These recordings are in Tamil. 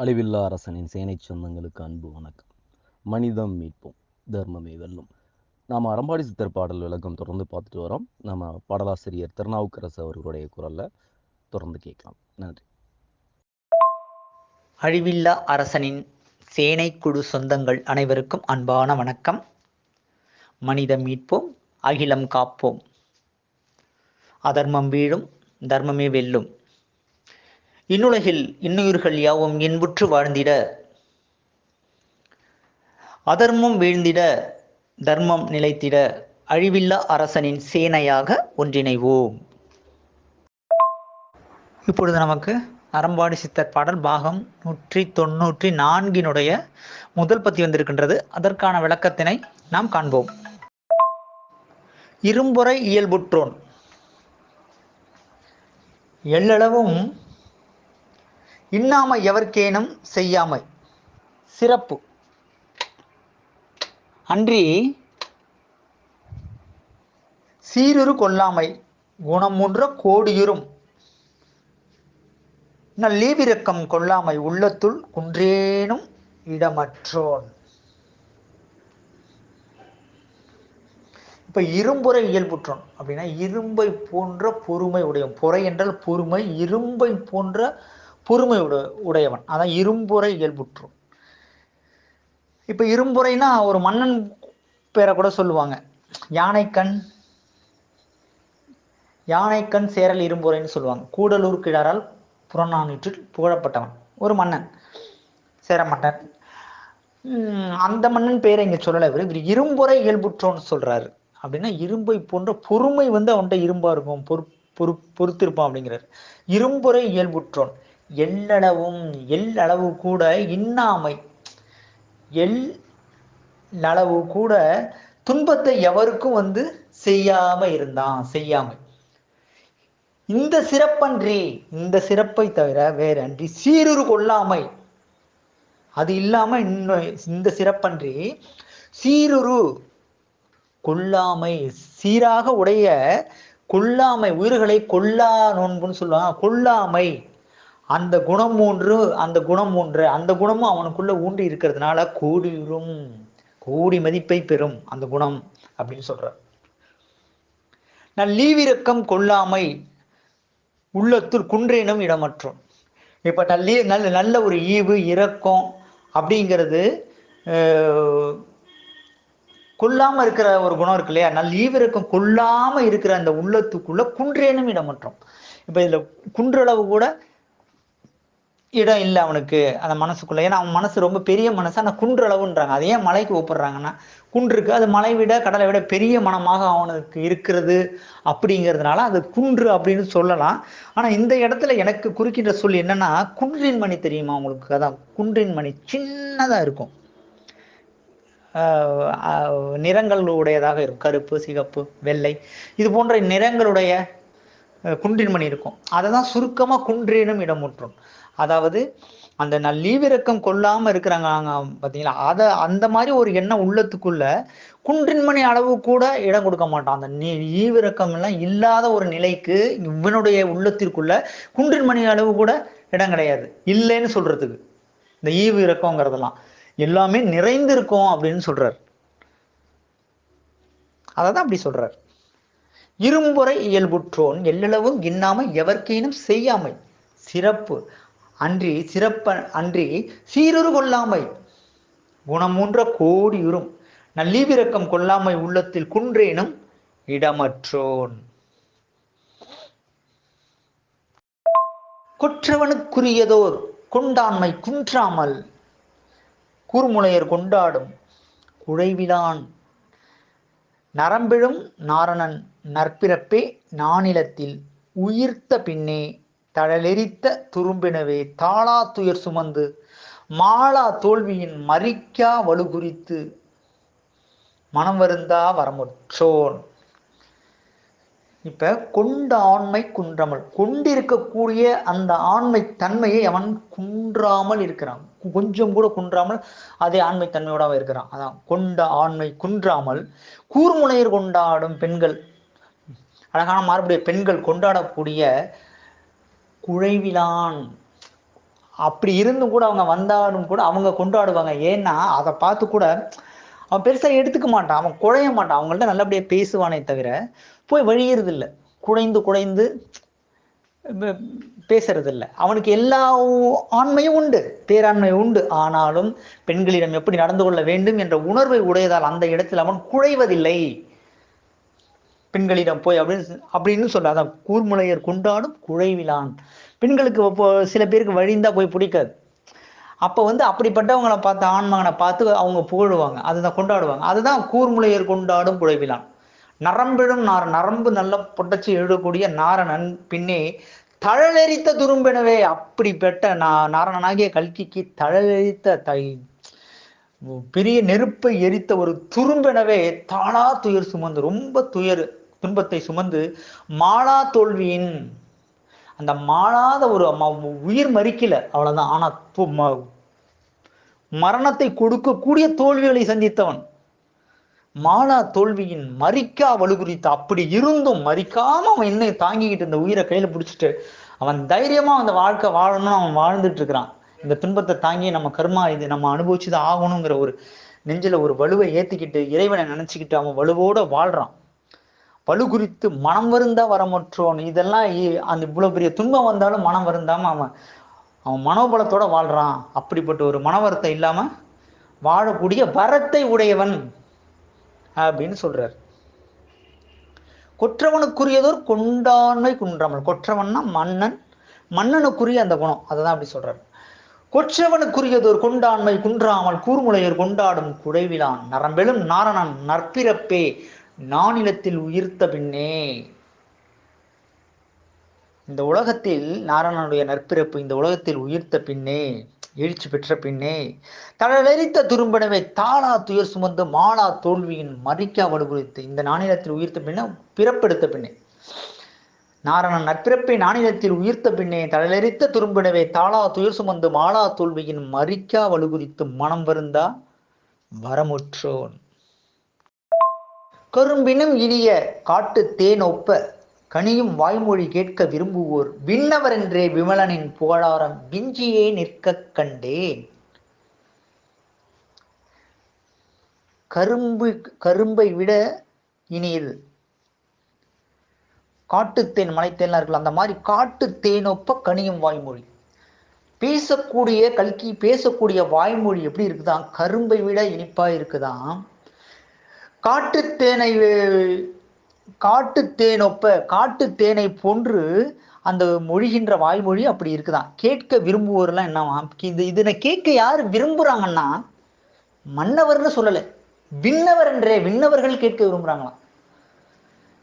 அழிவில்லா அரசனின் சேனை சொந்தங்களுக்கு அன்பு வணக்கம். மனிதம் மீட்போம் தர்மமே வெல்லும் நாம் அறம்பாடி சித்தர் பாடல் விளக்கம் தொடர்ந்து பார்த்துட்டு வரோம். நம்ம பாடலாசிரியர் திருநாவுக்கரசு அவர்களுடைய குரலில் தொடர்ந்து கேட்கலாம். நன்றி. அழிவில்லா அரசனின் சேனைக்குழு சொந்தங்கள் அனைவருக்கும் அன்பான வணக்கம். மனிதம் மீட்போம் அகிலம் காப்போம். அதர்மம் வீழும் தர்மமே வெல்லும். இன்னுலகில் இன்னுயிர்கள் யாவும் இன்புற்று வாழ்ந்திட. அதர்மம் வீழ்ந்திட தர்மம் நிலைத்திட அழிவில்லா அரசனின் சேனையாக ஒன்றிணைவோம். இப்பொழுது நமக்கு அறம்பாடி சித்தர் பாடல் பாகம் நூற்றி தொன்னூற்றி நான்கினுடைய முதல் பத்தி வந்திருக்கின்றது. அதற்கான விளக்கத்தினை நாம் காண்போம். இரும்புறை இயல்புற்றோன். எல்லளவும் இன்னாமை எவர்க்கேனும் செய்யாமை. சிறப்பு. அன்றி சீருரு கொல்லாமை குணமுன்ற கோடியுறும். நல்லீவிரக்கம் கொள்ளாமை உள்ளத்துள் குன்றேனும் இடமற்றோன். இப்ப இரும்புரை இயல்புற்றோன் அப்படின்னா இரும்பை போன்ற பொறுமை உடையும் பொறை என்றால் பொறுமை இரும்பை போன்ற பொறுமை உடையவன். அதான் இரும்புரை இயல்புற்றோன் இப்போ இரும்புரைனா ஒரு மன்னன் பேரை கூட சொல்லுவாங்க. யானைக்கண் யானைக்கண் சேரல் இரும்புரைன்னு சொல்லுவாங்க. கூடலூர் கிழாரால் புறநானூற்றில் புகழப்பட்டவன். ஒரு மன்னன் சேர மன்னன் அந்த மன்னன் பேரை இங்கே சொல்லலை இவர். இவர் இரும்புரை இயல்புற்றோன்னு சொல்கிறாரு அப்படின்னா இரும்பை போன்ற பொறுமை வந்து அவன்கிட்ட இரும்பாக இருக்கும். பொறு பொறு பொறுத்திருப்பான் அப்படிங்கிறார். இரும்புரை இயல்புற்றோன். எல்லளவும் எல்லளவு கூட இன்னாமை. எல் அளவு கூட துன்பத்தை எவருக்கும் வந்து செய்யாம இருந்தான் செய்யாமை. இந்த சிறப்பன்றி இந்த சிறப்பை தவிர வேற அன்றி சீருரு கொள்ளாமை. அது இல்லாம இன்னும் இந்த சிறப்பன்றி சீருரு கொல்லாமை சீராக உடைய கொல்லாமை உயிர்களை கொல்லா நோன்புன்னு சொல்லுவாங்க கொல்லாமை. அந்த குணம் மூன்று அந்த குணம் மூன்று அந்த குணமும் அவனுக்குள்ள ஊன்றி இருக்கிறதுனால கோடியும் கூடி மதிப்பை பெறும் அந்த குணம் அப்படின்னு சொல்ற நல்லீவிரக்கம் கொள்ளாமை உள்ளத்துள் குன்றேனும் இடமற்றும். இப்ப நல்ல நல்ல நல்ல ஒரு ஈவு இரக்கம் அப்படிங்கிறது கொல்லாம இருக்கிற ஒரு குணம் இருக்கு இல்லையா? நல்ல ஈவிரக்கம் கொல்லாம இருக்கிற அந்த உள்ளத்துக்குள்ள குன்றேனும் இடமற்றும். இப்ப இதுல குன்றளவு கூட இடம் இல்லை அவனுக்கு அந்த மனசுக்குள்ள. ஏன்னா அவன் மனசு ரொம்ப பெரிய மனசு ஆனால் குன்றளவுன்றாங்க அது ஏன் மலைக்கு ஒப்பிடுறாங்கன்னா குன்றுக்கு அது மலை விட கடலை விட பெரிய மனமாக அவனுக்கு இருக்கிறது அப்படிங்கிறதுனால அது குன்று அப்படின்னு சொல்லலாம். ஆனால் இந்த இடத்துல எனக்கு குறுக்கின்ற சொல் என்னன்னா குன்றின் மணி தெரியுமா உங்களுக்கு? அதான் குன்றின் மணி சின்னதாக இருக்கும். நிறங்கள் உடையதாக இருக்கும். கருப்பு சிகப்பு வெள்ளை. இது போன்ற நிறங்களுடைய குன்றின் மணி இருக்கும். அதை தான் சுருக்கமாக குன்றேனும் இடமுற்றும் அதாவது அந்த நல்லீவிரக்கம் கொள்ளாம இருக்கிறாங்க பார்த்தீங்களா அதை அந்த மாதிரி ஒரு எண்ணம் உள்ளத்துக்குள்ள குன்றின்மணி அளவு கூட இடம் கொடுக்க மாட்டான். அந்த நீ ஈவிரக்கம் எல்லாம் இல்லாத ஒரு நிலைக்கு இவனுடைய உள்ளத்திற்குள்ள குன்றின்மணி அளவு கூட இடம் கிடையாது. இல்லைன்னு சொல்றதுக்கு. இந்த ஈவு இறக்கங்கிறதெல்லாம் எல்லாமே நிறைந்திருக்கும் அப்படின்னு சொல்றார். அதை தான் அப்படி சொல்றார். இரும்புறை இயல்புற்றோன் எல்லளவும் கிண்ணாமை எவர்க்கேனும் செய்யாமை. சிறப்பு. அன்றி சிறப்ப அன்றி சீருரு கொல்லாமை. குணமூன்ற கோடியுறும். நல்லீவிரக்கம் கொல்லாமை உள்ளத்தில் குன்றேனும் இடமற்றோன். கொற்றவனுக்குரியதோர் கொண்டாண்மை குன்றாமல் கூர்முனையர் கொண்டாடும் குழைவிலான். நரம்பிழும் நாரணன் நற்பிறப்பே நானிலத்தில் உயிர்த்த பின்னே தழலெரித்த துரும்பினவே தாளா துயர் சுமந்து மாளா தோல்வியின் மறிக்கா வலு குறித்து மனம் வருந்தா வரமுற்றோன். இப்ப கொண்ட ஆண்மை குன்றாமல் கொண்டிருக்கக்கூடிய அந்த ஆண்மை தன்மையை அவன் குன்றாமல் இருக்கிறான். கொஞ்சம் கூட குன்றாமல் அதே ஆண்மை தன்மையோட அவன் இருக்கிறான். அதான் கொண்ட ஆண்மை குன்றாமல் கூர்முனையர் கொண்டாடும் பெண்கள் அழகான மாறுபடிய பெண்கள் கொண்டாடக்கூடிய குழைவிலான் அப்படி இருந்தும் கூட அவங்க வந்தாலும் கூட அவங்க கொண்டாடுவாங்க. ஏன்னா அதை பார்த்து கூட அவன் பெருசாக எடுத்துக்க மாட்டான். அவன் குழைய மாட்டான். அவங்கள்ட்ட நல்லபடியாக பேசுவானே தவிர போய் வழியறது இல்லை குழைந்து குழைந்து ப- பேசுறது இல்லை அவனுக்கு எல்லா ஆண்மையும் உண்டு பேராண்மை உண்டு. ஆனாலும் பெண்களிடம் எப்படி நடந்து கொள்ள வேண்டும் என்ற உணர்வை உடையதால் அந்த இடத்தில் அவன் குழைவதில்லை பெண்களிடம் போய் அப்படின்னு அப்படின்னு சொல்ல அதான் கூர்முளையர் கொண்டாடும் குழைவிலான். பெண்களுக்கு இப்போ சில பேருக்கு வழிந்தா போய் பிடிக்காது. அப்போ வந்து அப்படிப்பட்டவங்களை பார்த்து ஆண்மகனை பார்த்து அவங்க புகழுவாங்க. அதுதான் கொண்டாடுவாங்க. அதுதான் கூர்முளையர் கொண்டாடும் குழைவிலான். நரம்பிடும் நார் நரம்பு நல்ல புட்டச்சி எழுதக்கூடிய நாரணன் பின்னே தழலெரித்த துரும்பினவே. அப்படிப்பட்ட நான் நாரணனாகிய கல்கிக்கு தழலெரித்த தை பெரிய நெருப்பை எரித்த ஒரு துரும்பினவே தானா துயர் சுமந்து ரொம்ப துயர். துன்பத்தை சுமந்து மாளா தோல்வியின் அந்த மாளாத ஒரு உயிர் மறிக்கல அவ்வளவுதான். ஆனா ம- மரணத்தை கொடுக்கக்கூடிய தோல்விகளை சந்தித்தவன் மாலா தோல்வியின் மறிக்கா வலுகுறித்து அப்படி இருந்தும் மறிக்காம அவன் என்ன தாங்கிக்கிட்டு இந்த உயிரை கையில பிடிச்சிட்டு அவன் தைரியமா அந்த வாழ்க்கை வாழணும்னு அவன் வாழ்ந்துட்டு இருக்கிறான். இந்த துன்பத்தை தாங்கி நம்ம கர்மா இது நம்ம அனுபவிச்சுதான் ஆகணுங்கிற ஒரு நெஞ்சில ஒரு வலுவை ஏத்திக்கிட்டு இறைவனை நினைச்சுக்கிட்டு அவன் வலுவோட வாழ்றான். வலு குறித்து மனம் வருந்தா வரமற்றோன். இதெல்லாம் இ- அந்த இவ்வளோ பெரிய துன்பம் வந்தாலும் மனம் வருந்தாம அவன் அவன் மனோபலத்தோட வாழ்றான். அப்படிப்பட்ட ஒரு மனவரத்தை இல்லாம வாழக்கூடிய வரத்தை உடையவன் அப்படின்னு சொல்றார். கொற்றவனுக்குரியதோர் கொண்டாண்மை குன்றாமல். கொற்றவன்னா மன்னன் மன்னனுக்குரிய அந்த குணம். அதை தான் அப்படி சொல்கிறார் கொற்றவனுக்குரியதோர் கொண்டாண்மை குன்றாமல் கூர்முளையர் கொண்டாடும் குடைவிலான் நரம்பெலும் நாரணன் நற்பிறப்பே. நானிலத்தில் உயிர்த்த பின்னே. இந்த உலகத்தில் நாராயணனுடைய நற்பிறப்பு இந்த உலகத்தில் உயிர்த்த பின்னே எழுச்சி பெற்ற பின்னே. தழலெரித்த துரும்பனவை தாளா துயர் சுமந்து மாலா தோல்வியின் மறிக்கா வலுகுறித்து இந்த நாணிலத்தில் உயிர்த்த பின்னே பிறப்பெடுத்த பின்னே. நாரணன் நற்பிறப்பை நாணிலத்தில் உயிர்த்த பின்னே தழலெரித்த துரும்பினவே தாளா துயர் சுமந்து மாலா தோல்வியின் மறிக்கா வலுகுறித்து மனம் வருந்தா? வரமுற்றோன். கரும்பினும் இனிய காட்டு தேனொப்ப கனியும் வாய்மொழி கேட்க விரும்புவோர் விண்ணவர் என்றே விமலனின் புகழாரம் விஞ்சியே நிற்க கண்டேன். கரும்பு கரும்பை விட இனியது காட்டுத்தேன் மலைத்தேன்லாம் இருக்கலாம் அந்த மாதிரி காட்டு தேனொப்ப கனியும் வாய்மொழி. பேசக்கூடிய கல்கி பேசக்கூடிய வாய்மொழி எப்படி இருக்குதான் கரும்பை விட இனிப்பா இருக்குதாம்? காட்டுத்தேனை காட்டுத்தேனொப்ப காட்டுத்தேனை போன்று அந்த மொழிகின்ற வாய்மொழி அப்படி இருக்குதான். கேட்க விரும்புவோர்லாம் என்னவா இது இதனை கேட்க யார் விரும்புகிறாங்கன்னா மன்னவர்னு சொல்லலை. விண்ணவர் என்றே விண்ணவர்கள் கேட்க விரும்புறாங்களாம்.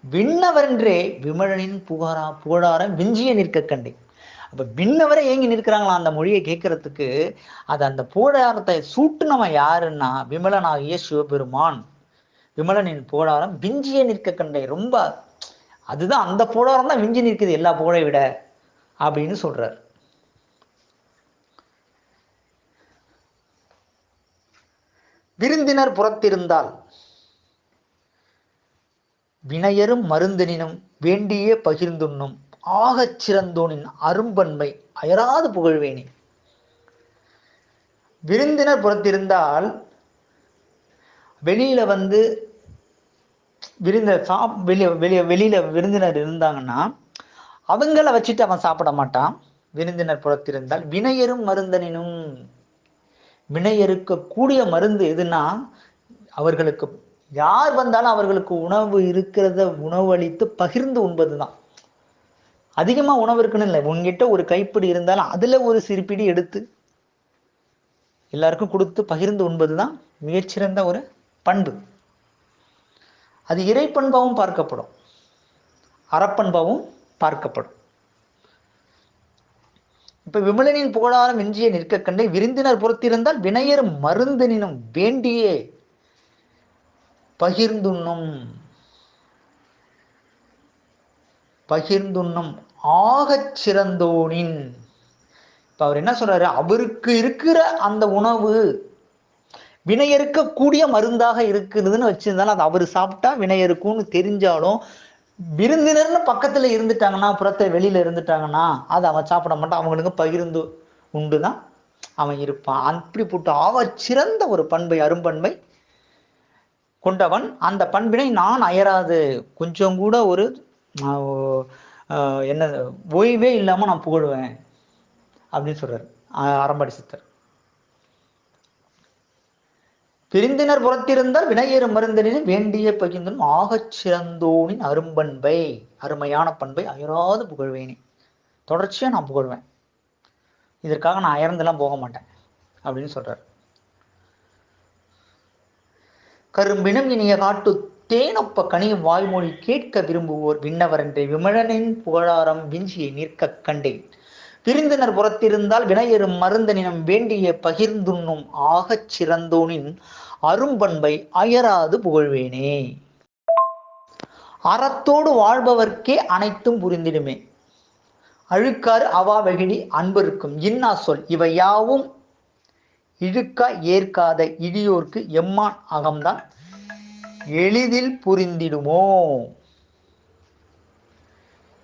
விண்ணவரென்றே விமலனின் புகாரா புகழாரம் விஞ்சிய நிற்க கண்டே அப்ப விண்ணவரை ஏங்கி நிற்கிறாங்களா அந்த மொழியை கேட்கறதுக்கு. அது அந்த புகழாரத்தை சூட்டுனவன் யாருன்னா விமலனாகிய சிவபெருமான். விமலனின் புகழாரம் விஞ்சிய நிற்க கண்டை. ரொம்ப அதுதான் அந்த புகழாரம் தான் விஞ்சி நிற்குது எல்லா போரை விட அப்படின்னு சொல்றார். விருந்தினர் புறத்திருந்தால் வினையரும் மருந்தினும் வேண்டியே பகிர்ந்துண்ணும். ஆகச் சிறந்தோனின் அரும்பன்மை அயராது புகழ்வேனே. விருந்தினர் புறத்திருந்தால் வெளியில வந்து விருந்த சாப் வெளியே வெளியே வெளியில் விருந்தினர் இருந்தாங்கன்னா அவங்கள வச்சுட்டு அவன் சாப்பிட மாட்டான். விருந்தினர் புறத்திருந்தால் வினையரும் மருந்தனினும். வினையருக்கக்கூடிய மருந்து எதுனா அவர்களுக்கு யார் வந்தாலும் அவர்களுக்கு உணவு இருக்கிறத உணவு அளித்து பகிர்ந்து உண்பதுதான். அதிகமாக உணவு இருக்குன்னு இல்லை. உங்ககிட்ட ஒரு கைப்பிடி இருந்தாலும் அதில் ஒரு சிறுபிடி எடுத்து எல்லாருக்கும் கொடுத்து பகிர்ந்து உண்பது தான் மிகச்சிறந்த ஒரு பண்பு. அது இறைப்பண்பாவும் பார்க்கப்படும். அறப்பண்பாவும் பார்க்கப்படும். இப்ப விமலனின் புகழாரம் எஞ்சிய நிற்க கண்டே விருந்தினர் புறத்திருந்தால் வினையர் மருந்தினும் வேண்டியே பகிர்ந்துண்ணும். பகிர்ந்துண்ணும் ஆகச் சிறந்தோனின். இப்ப அவர் என்ன சொல்றாரு? அவருக்கு இருக்கிற அந்த உணவு வினையறுக்கக்கூடிய மருந்தாக இருக்குதுன்னு வச்சிருந்தாலும் அது அவர் சாப்பிட்டா வினையறுக்கும்னு தெரிஞ்சாலும் விருந்தினர்னு பக்கத்தில் இருந்துட்டாங்கன்னா புறத்தை வெளியில் இருந்துட்டாங்கன்னா அதை அவன் சாப்பிட மாட்டான். அவங்களுக்கு பகிர்ந்து உண்டு தான் அவன் இருப்பான். அப்படிப்பட்ட ஆகச் சிறந்த ஒரு பண்பை அரும்பண்பை கொண்டவன். அந்த பண்பினை நான் அயராது. கொஞ்சம் கூட ஒரு என்ன ஓய்வே இல்லாமல் நான் புகழுவேன். அப்படின்னு சொல்றாரு. அரம்படி சித்தர். பிரிந்தினர் புறத்திருந்தால் வினையேறும் மருந்தனின் வேண்டிய பகிர்ந்தனும் ஆகச் சிறந்தோனின் அரும்பண்பை அருமையான பண்பை அயராது புகழ்வேனே. தொடர்ச்சியாக நான் புகழ்வேன். இதற்காக நான் அயர்ந்தெல்லாம் போக மாட்டேன் அப்படின்னு சொல்றார். கரும்பினம் இனிய காட்டு தேனொப்ப கனியும் வாய்மொழி கேட்க விரும்புவோர் விண்ணவர் என்றே விமழனின் புகழாரம் விஞ்சியை நிற்க கண்டேன். பிரிந்தனர் புறத்திருந்தால் வினையெறும் மருந்தனினம் வேண்டிய பகிர்ந்துண்ணும் ஆகச் சிறந்தோனின் அரும்பண்பை அயராது புகழ்வேனே. அறத்தோடு வாழ்பவர்க்கே அனைத்தும் புரிந்திடுமே. அழுக்காறு அவா வெகிழி அன்பருக்கும் இன்னா சொல் இவை யாவும் இழுக்கா ஏற்காத இடியோர்க்கு எம்மான் அகம்தான் எளிதில் புரிந்திடுமோ.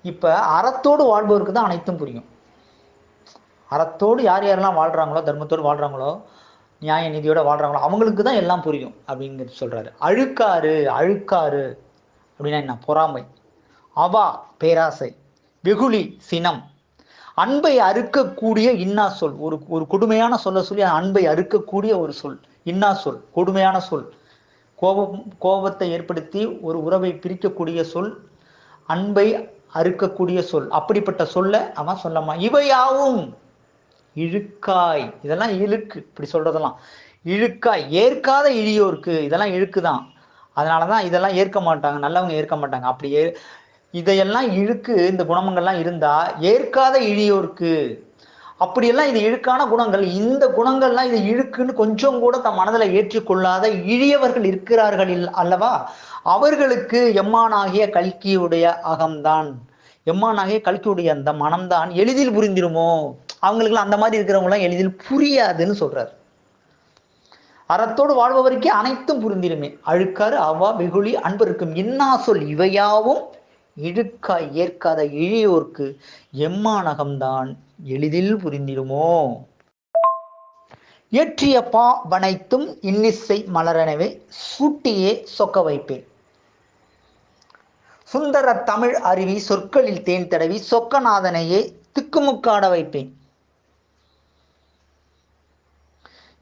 இப்ப அறத்தோடு வாழ்பவருக்கு தான் அனைத்தும் புரியும். அறத்தோடு யார் யாரெல்லாம் வாழ்கிறாங்களோ தர்மத்தோடு வாழ்கிறாங்களோ நியாய நீதியோடு வாழ்கிறாங்களோ அவங்களுக்கு தான் எல்லாம் புரியும் அப்படிங்கிறது சொல்கிறாரு அழுக்காறு அழுக்காறு அப்படின்னா என்ன? பொறாமை. அவா பேராசை. வெகுளி சினம். அன்பை அறுக்கக்கூடிய இன்னா சொல் ஒரு ஒரு கொடுமையான சொல்ல சொல்லி அன்பை அறுக்கக்கூடிய ஒரு சொல். இன்னா சொல் கொடுமையான சொல். கோபம் கோபத்தை ஏற்படுத்தி ஒரு உறவை பிரிக்கக்கூடிய சொல். அன்பை அறுக்கக்கூடிய சொல். அப்படிப்பட்ட சொல்ல அவன் சொல்லமா? இவையாவும் இழுக்காய். இதெல்லாம் இழுக்கு. இப்படி சொல்கிறதெல்லாம் இழுக்காய். ஏற்காத இழியோருக்கு இதெல்லாம் இழுக்கு தான் அதனால தான் இதெல்லாம் ஏற்க மாட்டாங்க. நல்லவங்க ஏற்க மாட்டாங்க. அப்படி ஏ இதையெல்லாம் இழுக்கு இந்த குணமங்கள்லாம் இருந்தால் ஏற்காத இழியோருக்கு. அப்படியெல்லாம் இது இழுக்கான குணங்கள். இந்த குணங்கள்லாம் இது இழுக்குன்னு கொஞ்சம் கூட தம் மனதில் ஏற்றுக்கொள்ளாத இழியவர்கள் இருக்கிறார்கள் இல்- அல்லவா? அவர்களுக்கு எம்மானாகிய கல்கியுடைய அகம்தான். எம்மானாகிய கல்கியுடைய அந்த மனம்தான். எளிதில் புரிந்திருமோ? அவங்களுக்குலாம் அந்த மாதிரி இருக்கிறவங்களாம் எளிதில் புரியாதுன்னு சொல்றாரு. அறத்தோடு வாழ்பவருக்கே அனைத்தும் புரிந்திருமே அழுக்காறு அவா வெகுளி அன்பருக்கும் இன்னா சொல் இவையாவும் இழுக்காய் ஏற்காத இழியோர்க்கு எம்மானகம்தான் எளிதில் புரிந்திடுமோ? இயற்றிய பா வனைத்தும் இன்னிசை மலரனவே சூட்டியே சொக்க வைப்பேன். சுந்தர தமிழ் அருவி சொற்களில் தேன் தடவி சொக்கநாதனையே திக்குமுக்காட வைப்பேன்.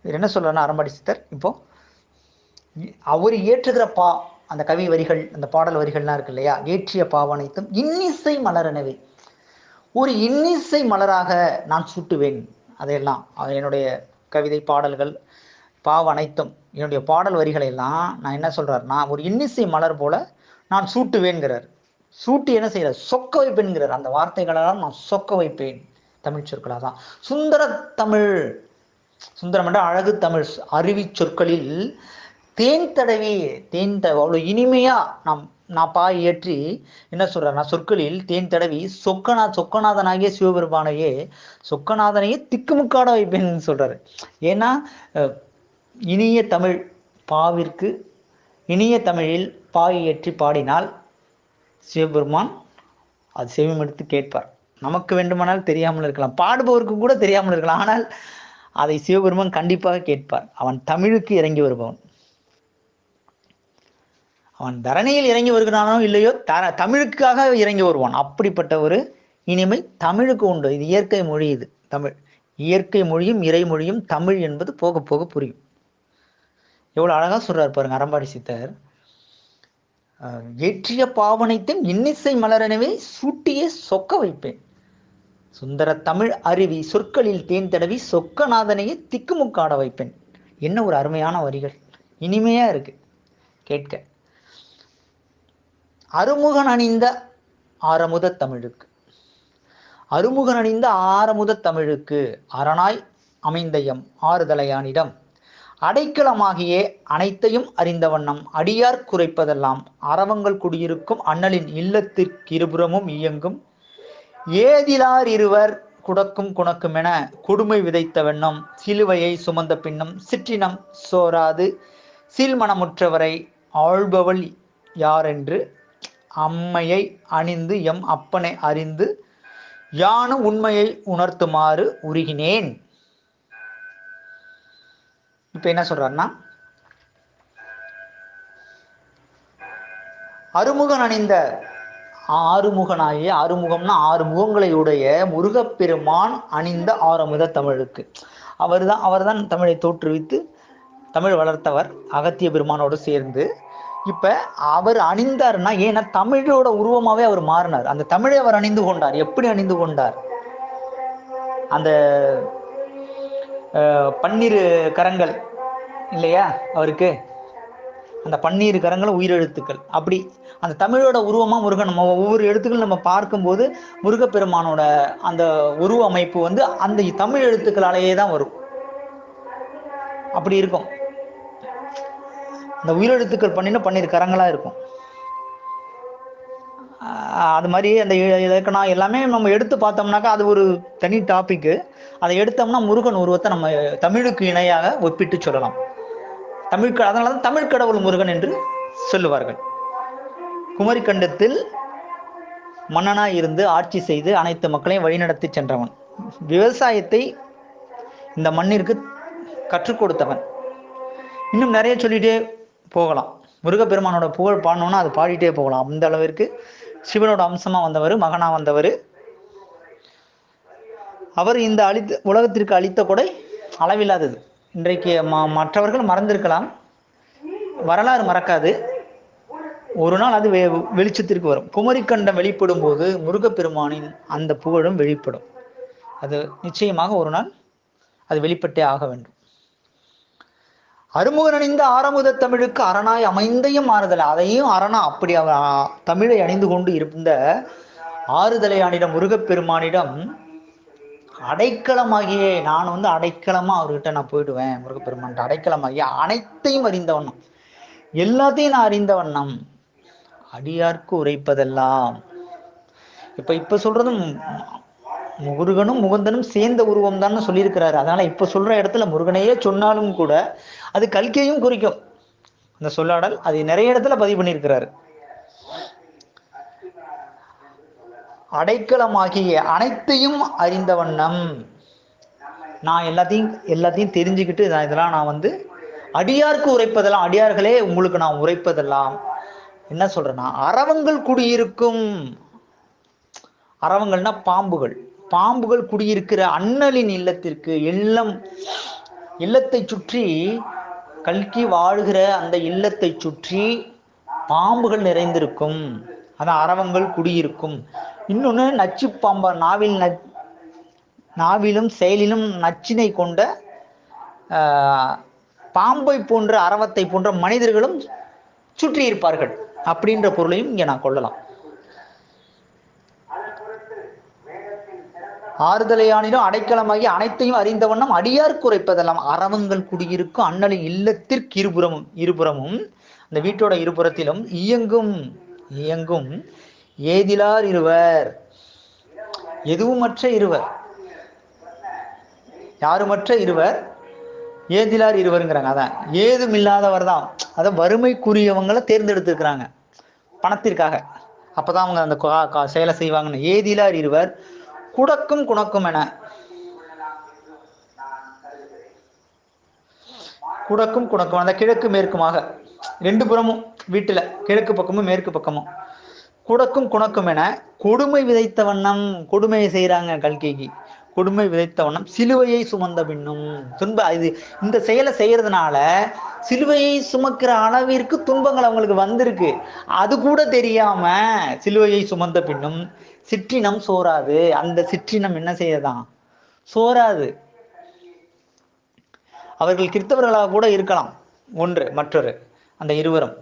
இவர் என்ன சொல்றாருன்னா அறம்பாடி சித்தர் இப்போ அவர் ஏற்றுகிற பா அந்த கவி வரிகள் அந்த பாடல் வரிகள்லாம் இருக்கு இல்லையா? ஏற்றிய பாவனைத்தும் இன்னிசை மலரனவே ஒரு இன்னிசை மலராக நான் சூட்டுவேன் அதையெல்லாம். என்னுடைய கவிதை பாடல்கள் பாவனைத்தும் என்னுடைய பாடல் வரிகளை எல்லாம் நான் என்ன சொல்றாருன்னா ஒரு இன்னிசை மலர் போல நான் சூட்டுவேன்கிறார். சூட்டு என்ன செய்கிறார் சொக்க வைப்பேன்கிறார். அந்த வார்த்தைகளெல்லாம் நான் சொக்க வைப்பேன். தமிழ் சொற்களாக தான். சுந்தர தமிழ் சுந்தரம் என்ற அழகு தமிழ் அருவி சொற்களில் தேன் தடவி தேன் த அவ்வளோ இனிமையாக நாம் நான் பாய் ஏற்றி என்ன சொல்றேன்னா சொற்களில் தேன் தடவி சொக்கநா சொக்கநாதனாகிய சிவபெருமானையே சொக்கநாதனையே திக்குமுக்காட வைப்பேன்னு சொல்றாரு. ஏன்னா இனிய தமிழ் பாவிற்கு இனிய தமிழில் பாய் ஏற்றி பாடினால் சிவபெருமான் அது செவிமெடுத்து கேட்பார். நமக்கு வேண்டுமானால் தெரியாமல் இருக்கலாம். பாடுபவருக்கு கூட தெரியாமல் இருக்கலாம். ஆனால் அதை சிவபெருமான் கண்டிப்பாக கேட்பார். அவன் தமிழுக்கு இறங்கி வருபவன். அவன் தரணியில் இறங்கி வருகிறானோ இல்லையோ த தமிழுக்காக இறங்கி வருவான். அப்படிப்பட்ட ஒரு இனிமை தமிழுக்கு உண்டு. இது இயற்கை மொழி இது தமிழ். இயற்கை மொழியும் இறைமொழியும் தமிழ் என்பது போக போக புரியும். எவ்வளோ அழகாக சொல்கிறார் பாருங்க அறம்பாடி சித்தர். ஏற்றிய பாவனைத்தும் இன்னிசை மலரனவே சூட்டியே சொக்க வைப்பேன். சுந்தர தமிழ் அருவி சொற்களில் தேன் தடவி சொக்கநாதனையே திக்குமுக்காட வைப்பேன். என்ன ஒரு அருமையான வரிகள். இனிமையா இருக்கு. கேட்க. அருமுகன் அணிந்த ஆரமுத தமிழுக்கு. அருமுகன் அணிந்த ஆரமுத தமிழுக்கு அரணாய் அமைந்த எம் ஆறுதலையானிடம். அடைக்கலமாகிய அனைத்தையும் அறிந்த வண்ணம் அடியார் குறைப்பதெல்லாம் அறவங்கள் குடியிருக்கும் அண்ணலின் இல்லத்திற்கு இருபுறமும் இயங்கும் ஏதிலார் இருவர் குடக்கும் குணக்குமென கொடுமை விதைத்த வண்ணம் சிலுவையை சுமந்த பின்னும் சிற்றினம் சோராது சீல்மனமுற்றவரை ஆள்பவள் யாரென்று? அம்மையை அணிந்து எம் அப்பனை அறிந்து யானும் உண்மையை உணர்த்துமாறு உருகினேன். இப்ப என்ன சொல்றாருன்னா அருமுகன் அணிந்த ஆறுமுகனாகிய ஆறுமுகம்னா ஆறு முகங்களை உடைய முருகப்பெருமான் அணிந்த ஆரமுத தமிழுக்கு. அவர் தான் அவர் தான் தமிழை தோற்றுவித்து தமிழ் வளர்த்தவர் அகத்திய பெருமானோடு சேர்ந்து. இப்போ அவர் அணிந்தார்னா ஏன்னா தமிழோட உருவமாகவே அவர் மாறினார். அந்த தமிழை அவர் அணிந்து கொண்டார். எப்படி அணிந்து கொண்டார்? அந்த பன்னிரு கரங்கள் இல்லையா அவருக்கு? அந்த பன்னீர் கரங்கள் உயிரெழுத்துக்கள். அப்படி அந்த தமிழோட உருவமாக முருகன் நம்ம ஒவ்வொரு எழுத்துக்கள் நம்ம பார்க்கும்போது முருகப்பெருமானோட அந்த உருவ அமைப்பு வந்து அந்த தமிழ் எழுத்துக்களாலேயே தான் வரும். அப்படி இருக்கும். அந்த உயிரெழுத்துக்கள் பண்ணினா பன்னீர் கரங்களாக இருக்கும். அது மாதிரி அந்த இலக்கணம் எல்லாமே நம்ம எடுத்து பார்த்தோம்னாக்கா அது ஒரு தனி டாப்பிக்கு அதை எடுத்தோம்னா முருகன் உருவத்தை நம்ம தமிழுக்கு இணையாக ஒப்பிட்டு சொல்லலாம். தமிழ் அதனால தான் தமிழ் கடவுள் முருகன் என்று சொல்லுவார்கள். குமரிக்கண்டத்தில் மன்னனாய் இருந்து ஆட்சி செய்து அனைத்து மக்களையும் வழிநடத்தி சென்றவன். விவசாயத்தை இந்த மண்ணிற்கு கற்றுக் கொடுத்தவன். இன்னும் நிறைய சொல்லிட்டே போகலாம். முருகப்பெருமானோட புகழ் பாடணும்னா அது பாடிட்டே போகலாம். அந்த அளவிற்கு சிவனோட அம்சமா வந்தவர் மகனா வந்தவர். அவர் இந்த அளித்த உலகத்திற்கு அளித்த கொடை அளவில்லாதது. இன்றைக்கு ம மற்றவர்கள் மறந்திருக்கலாம். வரலாறு மறக்காது. ஒரு நாள் அது வெளிச்சத்திற்கு வரும். குமரிக்கண்டம் வெளிப்படும் போது முருகப்பெருமானின் அந்த புகழும் வெளிப்படும். அது நிச்சயமாக ஒரு நாள் அது வெளிப்பட்டே ஆக வேண்டும். அருமுகன் அணிந்த ஆரமுத தமிழுக்கு அரணாய் அமைந்தையும் ஆறுதல். அதையும் அரணா அப்படி தமிழை அணிந்து கொண்டு இருந்த ஆறுதலையானிடம் முருகப்பெருமானிடம் அடைக்கலமாகியே நான் வந்து அடைக்கலமா அவர்கிட்ட நான் போயிடுவேன் முருகப்பெருமான் அடைக்கலமாகிய அனைத்தையும் அறிந்த வண்ணம். எல்லாத்தையும் நான் அறிந்த வண்ணம். அடியார்க்கு உரைப்பதெல்லாம். இப்ப இப்ப சொல்றதும் முருகனும் முகந்தனும் சேர்ந்த உருவம் தான் சொல்லியிருக்கிறாரு. அதனால இப்ப சொல்ற இடத்துல முருகனையே சொன்னாலும் கூட அது கல்கையும் குறிக்கும். அந்த சொல்லாடல் அது நிறைய இடத்துல பதிவு பண்ணியிருக்கிறாரு. அடைக்கலமாகிய அனைத்தையும் அறிந்த வண்ணம். நான் எல்லாத்தையும் எல்லாத்தையும் தெரிஞ்சுக்கிட்டு நான் இதெல்லாம் நான் வந்து அடியார்க்கு உரைப்பதெல்லாம் அடியார்களே உங்களுக்கு நான் உரைப்பதெல்லாம். என்ன சொல்றேன்னா அரவங்கள் குடியிருக்கும். அரவங்கள்னா பாம்புகள். பாம்புகள் குடியிருக்கிற அண்ணலின் இல்லத்திற்கு இல்லம் இல்லத்தை சுற்றி கல்கி வாழ்கிற அந்த இல்லத்தை சுற்றி பாம்புகள் நிறைந்திருக்கும். அதான் அரவங்கள் குடியிருக்கும். இன்னொன்று நச்சு பாம்பா நாவில் ந நாவிலும் செயலிலும் நச்சினை கொண்ட பாம்பை போன்ற அரவத்தை போன்ற மனிதர்களும் சுற்றி இருப்பார்கள் அப்படின்ற பொருளையும் இங்கே நான் கொள்ளலாம். ஆறுதலையானிலும் அடைக்கலமாகி அனைத்தையும் அறிந்த வண்ணம் அடியார் குறைப்பதெல்லாம் அறவங்கள் குடியிருக்கும் அண்ணலின் இல்லத்திற்கு இருபுறமும் இருபுறமும் அந்த வீட்டோட இருபுறத்திலும் இயங்கும் இயங்கும். ஏதிலார் இருவர். எதுவுமற்ற இருவர். யாருமற்ற இருவர்? ஏதிலார் இருவருங்கிறாங்க அதான். ஏதும் இல்லாதவர் தான் அதை வறுமைக்குரியவங்களை தேர்ந்தெடுத்திருக்கிறாங்க. பணத்திற்காக. அப்போதான் அவங்க அந்த கா- கா- செயலை செய்வாங்கன்னு. ஏதிலார் இருவர். குடக்கும் குணக்கும் என. குடக்கும் குணக்கும். அந்த கிழக்கு மேற்குமாக. ரெண்டு புறமும். வீட்டில் கிழக்கு பக்கமும் மேற்கு பக்கமும். குடக்கும் குணக்கும் என கொடுமை விதைத்த வண்ணம் கொடுமையை செய்கிறாங்க கல்கிக்கு கொடுமை விதைத்த வண்ணம் சிலுவையை சுமந்த பின்னும் துன்ப இது இந்த செயலை செய்யறதுனால சிலுவையை சுமக்கிற அளவிற்கு துன்பங்கள் அவங்களுக்கு வந்திருக்கு. அது கூட தெரியாம சிலுவையை சுமந்த பின்னும் சிற்றினம் சோறாது. அந்த சிற்றினம் என்ன செய்யதான் சோறாது. அவர்கள் கிறித்தவர்களாக கூட இருக்கலாம். ஒன்று மற்றொரு அந்த இருவரும்.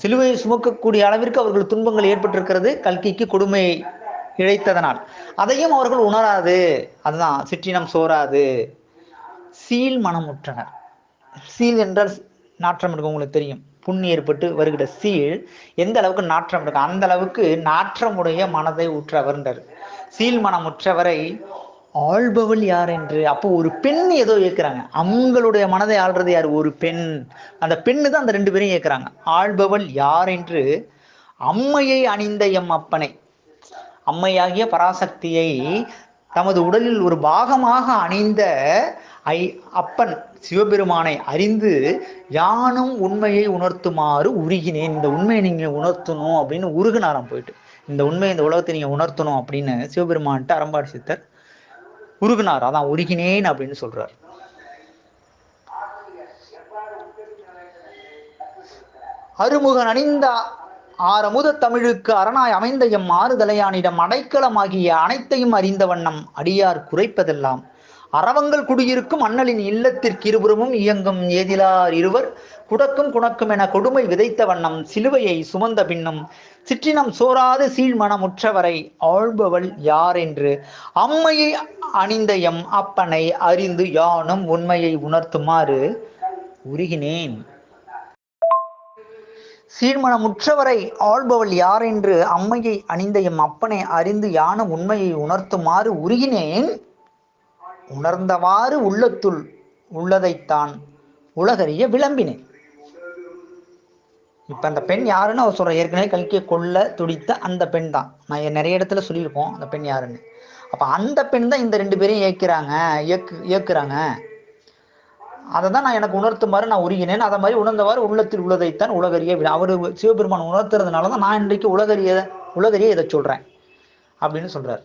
சிலுவையை சுமக்கக்கூடிய அளவிற்கு அவர்கள் துன்பங்கள் ஏற்பட்டிருக்கிறது. கல்கிக்கு கொடுமை இழைத்ததனால். அதையும் அவர்கள் உணராது. அதுதான் சிற்றினம் சோறாது சீல் மனமுற்றனர். சீல் என்றால் நாற்றம் இருக்கும் உங்களுக்கு தெரியும். புண் ஏற்பட்டு வருகிற சீல் எந்த அளவுக்கு நாற்றம் இருக்கு அந்த அளவுக்கு நாற்றமுடைய மனதை உற்றவர்ன்றார் சீல் மனமுற்றவரை ஆள்பவள் யார் என்று அப்போ ஒரு பெண் ஏதோ ஏற்கிறாங்க அவங்களுடைய மனதை ஆள்றது யார்? ஒரு பெண். அந்த பெண்ணு தான் அந்த ரெண்டு பேரையும் ஏற்கிறாங்க ஆள்பவள் யார் என்று அம்மையை அணிந்த எம் அப்பனை. அம்மையாகிய பராசக்தியை தமது உடலில் ஒரு பாகமாக அணிந்த ஐ அப்பன் சிவபெருமானை அறிந்து யானும் உண்மையை உணர்த்துமாறு உருகினேன். இந்த உண்மையை நீங்க உணர்த்தணும் அப்படின்னு உருகுனாராம் போயிட்டு. இந்த உண்மையை இந்த உலகத்தை நீங்க உணர்த்தணும் அப்படின்னு சிவபெருமான்ட்டு அரம்பாடி சித்தர் உருகுனார். அதான் உருகினேன் அப்படின்னு சொல்றார். அருமுகன் அணிந்த ஆறமுத தமிழுக்கு அரணாய் அமைந்த எம் ஆறுதலையானிடம் அடைக்கலமாகிய அனைத்தையும் அறிந்த வண்ணம் அடியார் குறைப்பதெல்லாம் அறவங்கள் குடியிருக்கும் அண்ணலின் இல்லத்திற்கு இருபுறமும் இயங்கும் ஏதிலார் இருவர் குடக்கும் குணக்கும் என கொடுமை விதைத்த வண்ணம் சிலுவையை சுமந்த பின்னும் சிற்றினம் சோராது சீழ்மணமுற்றவரை ஆள்பவள் யார் என்று அம்மையை அணிந்த எம் அப்பனை அறிந்து யானும் உண்மையை உணர்த்துமாறு உருகினேன். சீர்மனமுற்றவரை ஆள்பவள் யார் என்று அம்மையை அணிந்த எம் அப்பனை அறிந்து யானும் உண்மையை உணர்த்துமாறு உருகினேன். உணர்ந்தவாறு உள்ளத்துள் உள்ளதைத்தான் உலகறிய விளம்பினேன். இப்போ அந்த பெண் யாருன்னு அவர் சொல்கிற ஏற்கனவே கல்கியை கொல்ல துடித்த அந்த பெண் தான். நான் நிறைய இடத்துல சொல்லியிருப்போம் அந்த பெண் யாருன்னு. அப்போ அந்த பெண் தான் இந்த ரெண்டு பேரையும் இயக்கிறாங்க இயக்கு இயக்குறாங்க அதை தான் நான் எனக்கு உணர்த்துமாறு நான் உருகினேன். அதை மாதிரி உணர்ந்தவாறு உள்ளத்தில் உள்ளதைத்தான் உலகறிய விட அவர் சிவபெருமான் உணர்த்துறதுனால தான் நான் இன்றைக்கு உலகறிய உலகறிய இதை சொல்கிறேன் அப்படின்னு சொல்கிறார்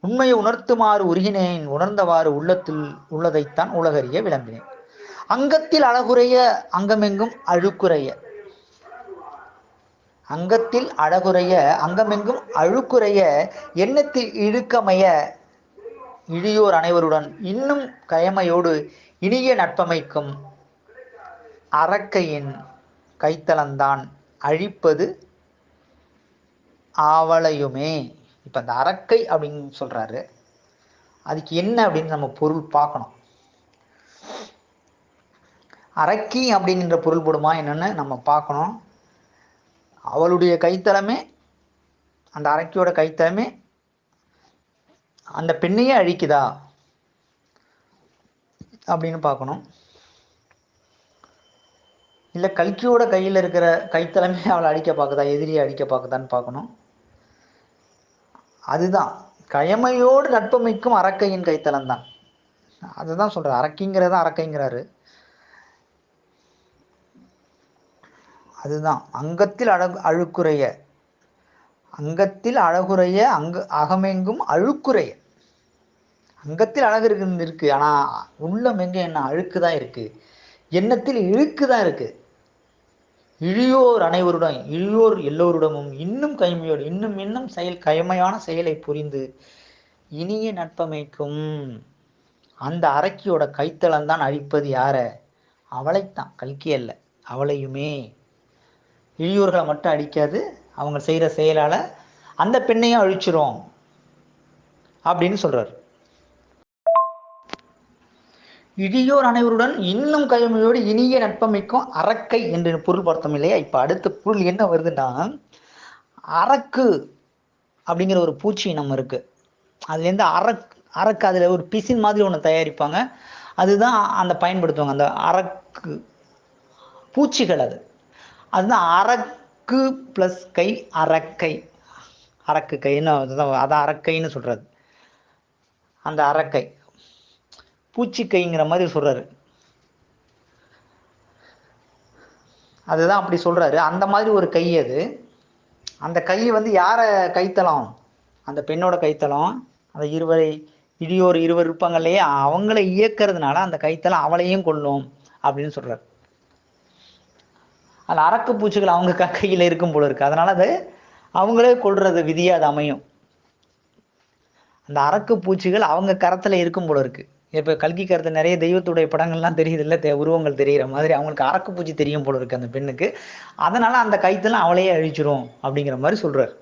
உண்மையை உணர்த்துமாறு உருகினேன் உணர்ந்தவாறு உள்ளத்தில் உள்ளதைத்தான் உலகறிய விளம்பினேன். அங்கத்தில் அழகுறைய அங்கமெங்கும் அழுக்குறைய. அங்கத்தில் அழகுறைய அங்கமெங்கும் அழுக்குறைய எண்ணத்தில் இழுக்கமைய இழியோர் அனைவருடன் இன்னும் கயமையோடு இனிய நட்பமைக்கும் அரக்கையின் கைத்தலந்தான் அழிப்பது ஆவலையுமே. இப்போ அந்த அரக்கை அப்படின்னு சொல்றாரு. அதுக்கு என்ன அப்படின்னு நம்ம பொருள் பார்க்கணும். அரக்கி அப்படிங்கிற பொருள் போடுமா என்னன்னு நம்ம பார்க்கணும். அவளுடைய கைத்தலமே அந்த அரக்கியோட கைத்தலமே அந்த பெண்ணையே அழிக்குதா அப்படின்னு பார்க்கணும். இல்லை கல்கியோட கையில் இருக்கிற கைத்தலமே அவளை அடிக்க பார்க்குதா எதிரியை அடிக்க பார்க்குதான்னு பார்க்கணும். அதுதான். கயமையோடு நட்பமைக்கும் அரக்கையின் கைத்தலம் தான் அதுதான் சொல்ற அரக்கிங்கிறத அரக்கைங்கிறாரு. அதுதான். அங்கத்தில் அழகு அழுக்குறைய. அங்கத்தில் அழகுறைய அங்க அகமெங்கும் அழுக்குறைய. அங்கத்தில் அழகு இருக்கு இருக்கு. ஆனால் உள்ளம் எங்கே என்ன? அழுக்கு தான் இருக்கு. எண்ணத்தில் இழுக்கு தான் இருக்குது இழியோர் அனைவருடன் இழியோர் எல்லோருடமும் இன்னும் கைமையோடு இன்னும் இன்னும் செயல் கைமையான செயலை புரிந்து இனிய நட்பமைக்கும். அந்த அரக்கியோட கைத்தளம் தான் அழிப்பது யார? அவளைத்தான் கல்கி அல்ல அவளையுமே. இழியோர்களை மட்டும் அடிக்காது அவங்க செய்கிற செயலால் அந்த பெண்ணையும் அழிச்சிரும் அப்படின்னு சொல்கிறார் இடியோர் அனைவருடன் இன்னும் கைமையோடு இனிய நட்பமைக்கும் அரக்கை என்று பொருள் பார்த்தோம் இல்லையா? இப்போ அடுத்த பொருள் என்ன வருதுன்னா அரக்கு அப்படிங்கிற ஒரு பூச்சி இனம் இருக்கு. அதுலேருந்து அரக் அரக்கு அதில் ஒரு பிசின் மாதிரி ஒன்று தயாரிப்பாங்க. அதுதான் அந்த பயன்படுத்துவாங்க. அந்த அரக்கு பூச்சிகள் அது. அதுதான் அரக்கு ப்ளஸ் கை அரக்கை. அரக்கு கைன்னு அதுதான் அதான் அரக்கைன்னு சொல்கிறது அந்த அரக்கை. பூச்சிக்கைங்கிற மாதிரி சொல்கிறாரு அதுதான் அப்படி சொல்கிறாரு அந்த மாதிரி ஒரு கை அது. அந்த கை வந்து யாரை கைத்தலம் அந்த பெண்ணோட கைத்தலம் அந்த இருவரை இடியோர் இருவர் இருப்பாங்க இல்லையா அவங்கள இயக்கிறதுனால அந்த கைத்தலம் அவளையும் கொள்ளும் அப்படின்னு சொல்கிறார் அந்த அரக்கு பூச்சிகள் அவங்க க- கையில் இருக்கும் போல இருக்கு. அதனால அது அவங்களே கொள்றது விதியாக அது அமையும். அந்த அரக்கு பூச்சிகள் அவங்க கரத்துல இருக்கும் போல இருக்குது இப்போ கல்கி கருத்து நிறைய தெய்வத்துடைய படங்கள்லாம் தெரியுது இல்லை தே- உருவங்கள் தெரிகிற மாதிரி. அவங்களுக்கு அரக்கு பூச்சி தெரியும் போல இருக்கு அந்த பெண்ணுக்கு. அதனால அந்த கைத்தெல்லாம் அவளையே அழிச்சிரும் அப்படிங்கிற மாதிரி சொல்கிறார்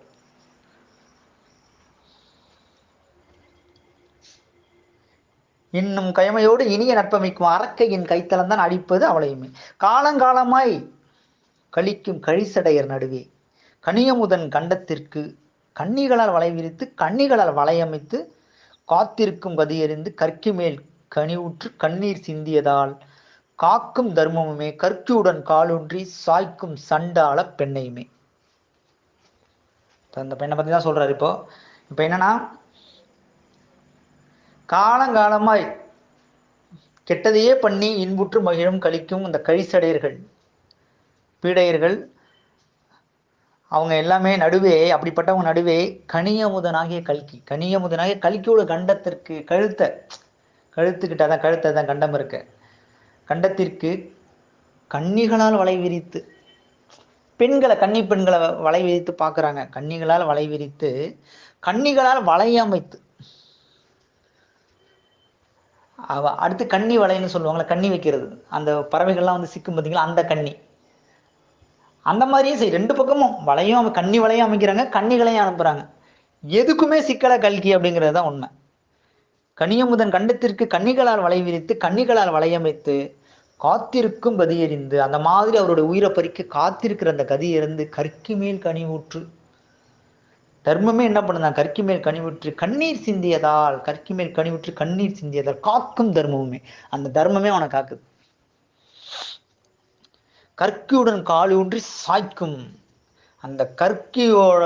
இன்னும் கயமையோடு இனிய நட்பமைக்கும் அரக்கையின் கைத்தலம் தான் அடிப்பது அவளையுமே. காலங்காலமாய் கழிக்கும் கழிசடையர் நடுவே. கனியமுதன் கண்டத்திற்கு கன்னிகளால் வளைவிரித்து கன்னிகளால் வலையமைத்து காத்திருக்கும் கதியறிந்து கற்கி மேல் கனிவுற்று கண்ணீர் சிந்தியதால் காக்கும் தர்மமுமே கற்கியுடன் காலூன்றி சாய்க்கும் சண்டாள பெண்ணையுமே. இப்போ பெண்ணை பற்றி தான் சொல்கிறார் இப்போ. இப்போ என்னன்னா காலங்காலமாய் கெட்டதையே பண்ணி இன்புற்று மகிழும் கழிக்கும் இந்த கழிசடையர்கள் பீடையர்கள் அவங்க எல்லாமே நடுவே அப்படிப்பட்டவங்க நடுவே கனியமுதனாகிய கல்கி. கனியமுதனாகிய கல்கியோட கண்டத்திற்கு கழுத்தை கழுத்துக்கிட்ட தான் கழுத்தை தான் கண்டம் இருக்கு. கண்டத்திற்கு கன்னிகளால் வலை விரித்து பெண்களை கன்னி பெண்களை வலை விரித்து பார்க்குறாங்க. கன்னிகளால் வலை விரித்து கன்னிகளால் வலை அமைத்து. அவ அடுத்து கன்னி வலைன்னு சொல்லுவாங்கள்ல கன்னி வைக்கிறது. அந்த பறவைகள்லாம் வந்து சிக்கும் பார்த்தீங்களா? அந்த கன்னி. அந்த மாதிரியே செய். ரெண்டு பக்கமும் வலையும் அவ- கன்னி வலையும் அமைக்கிறாங்க கன்னிகளையும் அனுப்புறாங்க. எதுக்குமே சிக்கலை கல்கி அப்படிங்கிறது தான் உண்மை. கனியமுதன் கண்டத்திற்கு கன்னிகளால் வலை விரித்து கன்னிகளால் வலையமைத்து காத்திருக்கும் கதியறிந்து அந்த மாதிரி அவருடைய உயிரை பறிக்க காத்திருக்கிற அந்த கதியறிந்து கற்கி மேல் கனிவுற்று தர்மமே என்ன பண்ணுதான் கற்கி மேல் கனிவுற்று கண்ணீர் சிந்தியதால் கற்கி மேல் கனிவுற்று கண்ணீர் சிந்தியதால் காக்கும் தர்மமுமே. அந்த தர்மமே அவனை காக்குது. கற்கியுடன் கால் ஊன்றி சாய்க்கும். அந்த கற்கியோட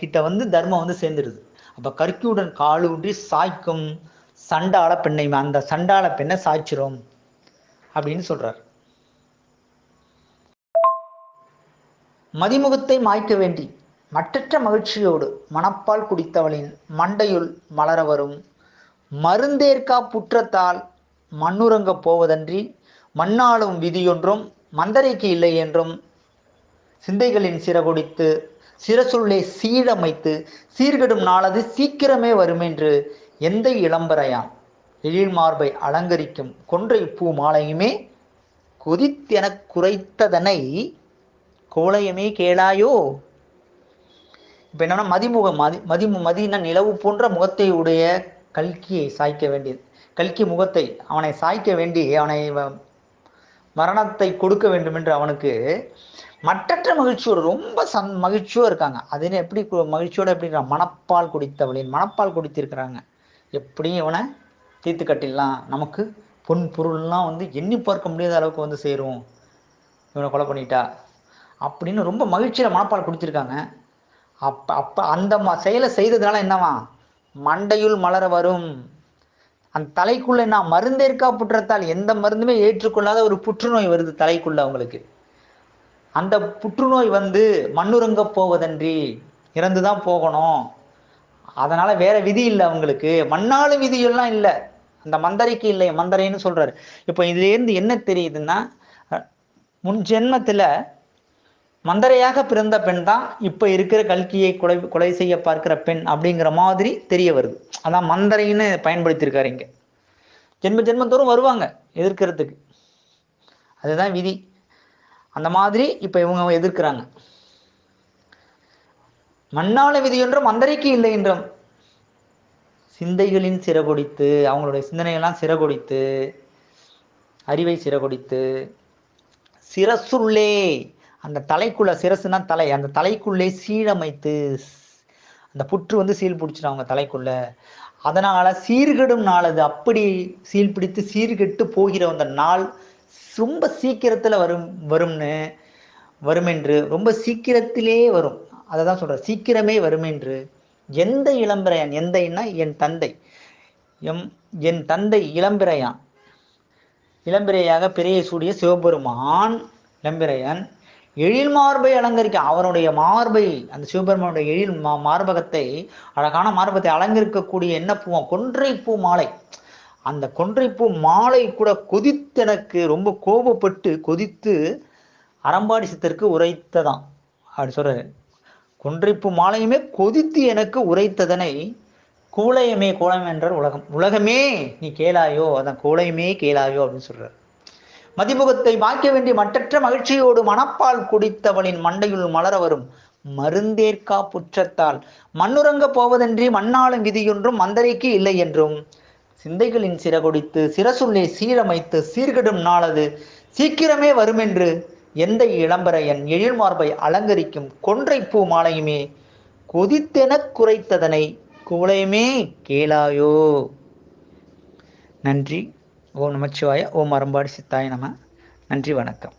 கிட்ட வந்து தர்மம் வந்து சேர்ந்துடுது. அப்போ கற்கியுடன் காலூன்றி ஊன்றி சாய்க்கும் சண்டாள பெண்ணை அந்த சண்டாள பெண்ணை சாய்ச்சிரும் அப்படின்னு சொல்றார். மதிமுகத்தை மாய்க்க வேண்டி மற்றற்ற மகிழ்ச்சியோடு மணப்பால் குடித்தவளின் மண்டையுள் மலர வரும். மருந்தேற்கா புற்றத்தால் மண்ணுறங்க போவதன்றி மண்ணாளும் விதியொன்றும் மந்தரைக்கு இல்லை என்றும் சிந்தைகளின் சிறகுடித்து சிரசுள்ளே சீழமைத்து சீர்கெடும் நாளது சீக்கிரமே வருமென்று எந்த இளம்பரையான் எழில் மார்பை அலங்கரிக்கும் கொன்றை பூ மாலையுமே கொதித்தென குறைத்ததனை கோளையமே கேளாயோ? இப்போ என்னன்னா மதிமுக மதி மதி மதினா நிலவு போன்ற முகத்தை உடைய கல்கியை சாய்க்க வேண்டியது. கல்கி முகத்தை அவனை சாய்க்க வேண்டி அவனை வ- மரணத்தை கொடுக்க வேண்டும் என்று அவனுக்கு மற்றற்ற மகிழ்ச்சியோடு ரொம்ப சந் மகிழ்ச்சியோடு இருக்காங்க. அதுன்னு எப்படி மகிழ்ச்சியோடு மகிழ்ச்சியோட எப்படி மணப்பால் குடித்தவளின் மணப்பால் குடித்திருக்கிறாங்க. எப்படியும் இவனை தீர்த்து கட்டிடலாம். நமக்கு பொன் பொருள்லாம் வந்து எண்ணி பார்க்க முடியாத அளவுக்கு வந்து சேரும். இவனை கொலை பண்ணிட்டா. அப்படின்னு ரொம்ப மகிழ்ச்சியில் மனப்பால் கொடுத்துருக்காங்க. அப்போ அப்போ அந்த ம செயலை செய்ததுனால என்னவா? மண்டையுள் மலர வரும். அந்த தலைக்குள்ள மருந்தே மருந்தேற்கா புற்றத்தால்? எந்த மருந்துமே ஏற்றுக்கொள்ளாத ஒரு புற்றுநோய் வருது தலைக்குள்ள அவங்களுக்கு. அந்த புற்றுநோய் வந்து மண்ணுறங்க போவதன்றி இறந்துதான் போகணும். அதனால வேற விதி இல்லை அவங்களுக்கு. மண்ணாலும் விதியெல்லாம் இல்லை. அந்த மந்தரைக்கு இல்லை மந்தரைன்னு சொல்றாரு. இப்போ இதுலேருந்து என்ன தெரியுதுன்னா முன் ஜென்மத்தில் மந்தரையாக பிறந்த பெண் தான் இப்போ இருக்கிற கல்கியை கொலை கொலை செய்ய பார்க்கிற பெண் அப்படிங்கிற மாதிரி தெரிய வருது. அதான் மந்தரைன்னு பயன்படுத்தியிருக்காரு இங்கே. ஜென்ம ஜென்மத்தோறும் வருவாங்க எதிர்க்கிறதுக்கு. அதுதான் விதி. அந்த மாதிரி இப்போ இவங்க எதிர்க்கிறாங்க. மண்ணாள விதி என்றும் மந்தரைக்கு இல்லை என்றும். சிந்தைகளின் சிறகொடித்து அவங்களுடைய சிந்தனையெல்லாம் சிறகொடித்து அறிவை சிறகொடித்து சிரசுள்ளே அந்த தலைக்குள்ள சிரசுனா தலை. அந்த தலைக்குள்ளே சீழமைத்து அந்த புற்று வந்து சீல் பிடிச்சிடும் அவங்க தலைக்குள்ள. அதனால சீர்கெடும் நாள் அது. அப்படி சீல் பிடித்து சீர்கெட்டு போகிற அந்த நாள் ரொம்ப சீக்கிரத்தில் வரும் வரும்னு வருமென்று ரொம்ப சீக்கிரத்திலே வரும். அதை தான் சொல்கிறேன் சீக்கிரமே வருமென்று. எந்த இளம்பிரையான் எந்தைன்னா என் தந்தை. எம் என் தந்தை இளம்பிரையான். இளம்பிரையாக பெரிய சூடிய சிவபெருமான் இளம்பிரையன். எழில் மார்பை அலங்கரிக்க அவனுடைய மார்பை அந்த சிவபெருமானுடைய எழில் மா மார்பகத்தை அழகான மார்பகத்தை அலங்கரிக்கக்கூடிய என்ன பூவான் கொன்றைப்பூ மாலை. அந்த கொன்றைப்பூ மாலை கூட கொதித்து எனக்கு ரொம்ப கோபப்பட்டு கொதித்து அறம்பாடி சித்தருக்கு உரைத்ததாம். அப்படி சொல்றாரு. கொன்றைப்பூ மாலையுமே கொதித்து எனக்கு உரைத்ததனை கூளையமே கோலம் என்றார் உலகம். உலகமே நீ கேளாயோ? அதான் கூளையுமே கேளாயோ? அப்படின்னு சொல்றாரு. மதிமுகத்தை வாய்க்க வேண்டிய மட்டற்ற மகிழ்ச்சியோடு மணப்பால் குடித்தவளின் மண்டையுள் மலர வரும் மருந்தேற்கா புற்றத்தால். மண்ணுறங்க போவதன்றி மண்ணாளும் விதியொன்றும் மந்தரைக்கு இல்லை என்றும். சிந்தைகளின் சிறகொடித்து சிரசுள்ளே சீரமைத்து சீர்கெடும் நாளது. சீக்கிரமே வருமென்று எந்த இளம்பரையன் எழில் மார்பை அலங்கரிக்கும் கொன்றை பூ மாலையுமே. கொதித்தெனக் குறைத்ததனை குவளையுமே கேளாயோ. நன்றி. ஓம் நமச்சிவாய ஓம் அறம்பாடி சித்தாய நம. நன்றி வணக்கம்.